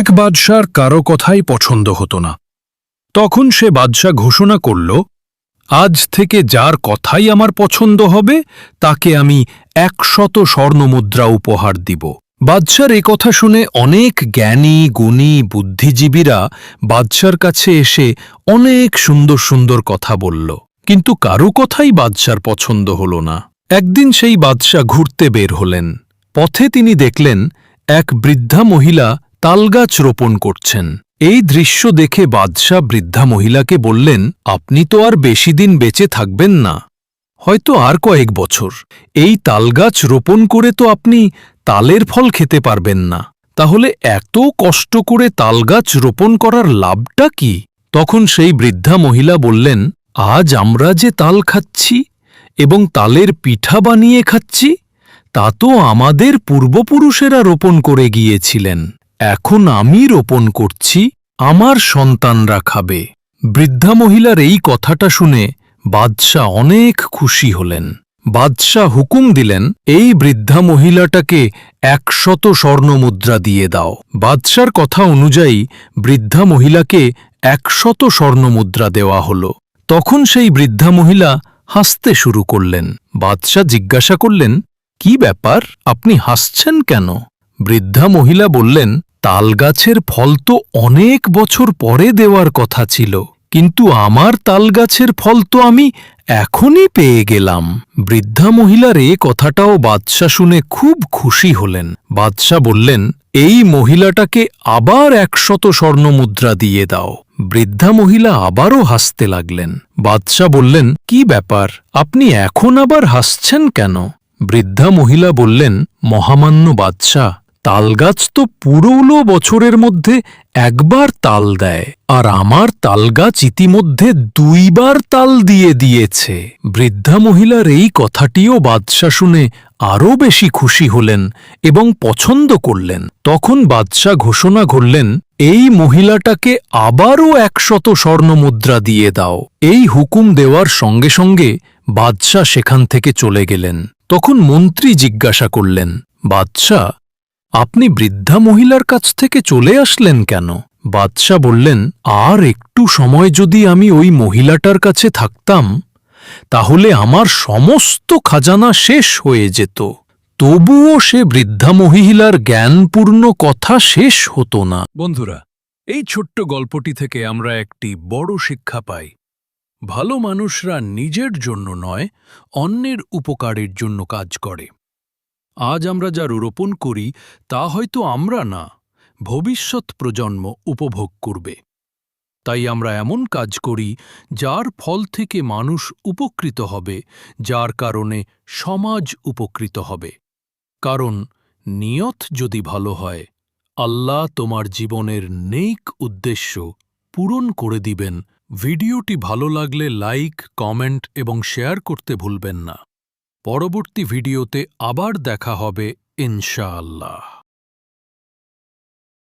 এক বাদশার কারও কথাই পছন্দ হতো না। তখন সে বাদশা ঘোষণা করল, আজ থেকে যার কথাই আমার পছন্দ হবে, তাকে আমি একশত স্বর্ণমুদ্রা উপহার দিব। বাদশার এ কথা শুনে অনেক জ্ঞানী, গুণী, বুদ্ধিজীবীরা বাদশার কাছে এসে অনেক সুন্দর সুন্দর কথা বলল। কিন্তু কারও কথাই বাদশার পছন্দ হল না। একদিন সেই বাদশা ঘুরতে বের হলেন। পথে তিনি দেখলেন, এক বৃদ্ধা মহিলা তালগাছ রোপণ করছেন। এই দৃশ্য দেখে বাদশাহ বৃদ্ধা মহিলাকে বললেন, আপনি তো আর বেশি দিন বেঁচে থাকবেন না। হয়তো আর কয়েক বছর। এই তালগাছ রোপণ করে তো আপনি তালের ফল খেতে পারবেন না। তাহলে এত কষ্ট করে তালগাছ রোপণ করার লাভটা কি? তখন সেই বৃদ্ধা মহিলা বললেন, আজ আমরা যে তাল খাচ্ছি এবং তালের পিঠা বানিয়ে খাচ্ছি, তা তো আমাদের পূর্বপুরুষেরা রোপণ করে গিয়েছিলেন। এখন আমি রোপণ করছি, আমার সন্তানরা খাবে। বৃদ্ধা মহিলার এই কথাটা শুনে বাদশাহ অনেক খুশি হলেন। বাদশাহ হুকুম দিলেন, এই বৃদ্ধা মহিলাটাকে একশত স্বর্ণমুদ্রা দিয়ে দাও। বাদশার কথা অনুযায়ী বৃদ্ধা মহিলাকে একশত স্বর্ণমুদ্রা দেওয়া হল। তখন সেই বৃদ্ধা মহিলা হাসতে শুরু করলেন। বাদশাহ জিজ্ঞাসা করলেন, কি ব্যাপার? আপনি হাসছেন কেন? বৃদ্ধা মহিলা বললেন তালগাছের ফল তো অনেক বছর পরে দেওয়ার কথা ছিল, কিন্তু আমার তালগাছের ফল তো আমি এখনই পেয়ে গেলাম। বৃদ্ধা মহিলার এ কথাটাও বাদশাহ শুনে খুব খুশি হলেন। বাদশাহ বললেন, এই মহিলাটাকে আবার একশত স্বর্ণমুদ্রা দিয়ে দাও। বৃদ্ধা মহিলা আবারও হাসতে লাগলেন। বাদশাহ বললেন, কি ব্যাপার? আপনি এখন আবার হাসছেন কেন? বৃদ্ধা মহিলা বললেন, মহামান্য বাদশাহ তালগাছ তো পুরোলো বছরের মধ্যে একবার তাল দেয়, আর আমার তালগাছ ইতিমধ্যে দুইবার তাল দিয়ে দিয়েছে। বৃদ্ধা মহিলার এই কথাটিও বাদশাহ শুনে আরও বেশি খুশি হলেন এবং পছন্দ করলেন। তখন বাদশাহ ঘোষণা করলেন, এই মহিলাটাকে আবারও একশত স্বর্ণমুদ্রা দিয়ে দাও। এই হুকুম দেওয়ার সঙ্গে সঙ্গে বাদশাহ সেখান থেকে চলে গেলেন। তখন মন্ত্রী জিজ্ঞাসা করলেন, বাদশাহ আপনি বৃদ্ধা মহিলার কাছ থেকে চলে আসলেন কেন? বাদশাহ বললেন, আর একটু সময় যদি আমি ওই মহিলাটার কাছে থাকতাম, তাহলে আমার সমস্ত খাজানা শেষ হয়ে যেত। তবুও সে বৃদ্ধা মহিলার জ্ঞানপূর্ণ কথা শেষ হতো না। বন্ধুরা, এই ছোট্ট গল্পটি থেকে আমরা একটি বড় শিক্ষা পাই। ভালো মানুষরা নিজের জন্য নয়, অন্যের উপকারের জন্য কাজ করে। আজ আমরা যা রোপণ করি, তা হয়তো আমরা না, ভবিষ্যৎ প্রজন্ম উপভোগ করবে। তাই আমরা এমন কাজ করি, যার ফল থেকে মানুষ উপকৃত হবে, যার কারণে সমাজ উপকৃত হবে। কারণ নিয়ত যদি ভালো হয়, আল্লাহ তোমার জীবনের নেক উদ্দেশ্য পূরণ করে দিবেন। ভিডিওটি ভালো লাগলে লাইক, কমেন্ট এবং শেয়ার করতে ভুলবেন না। পরবর্তী ভিডিওতে আবার দেখা হবে ইনশাআল্লাহ।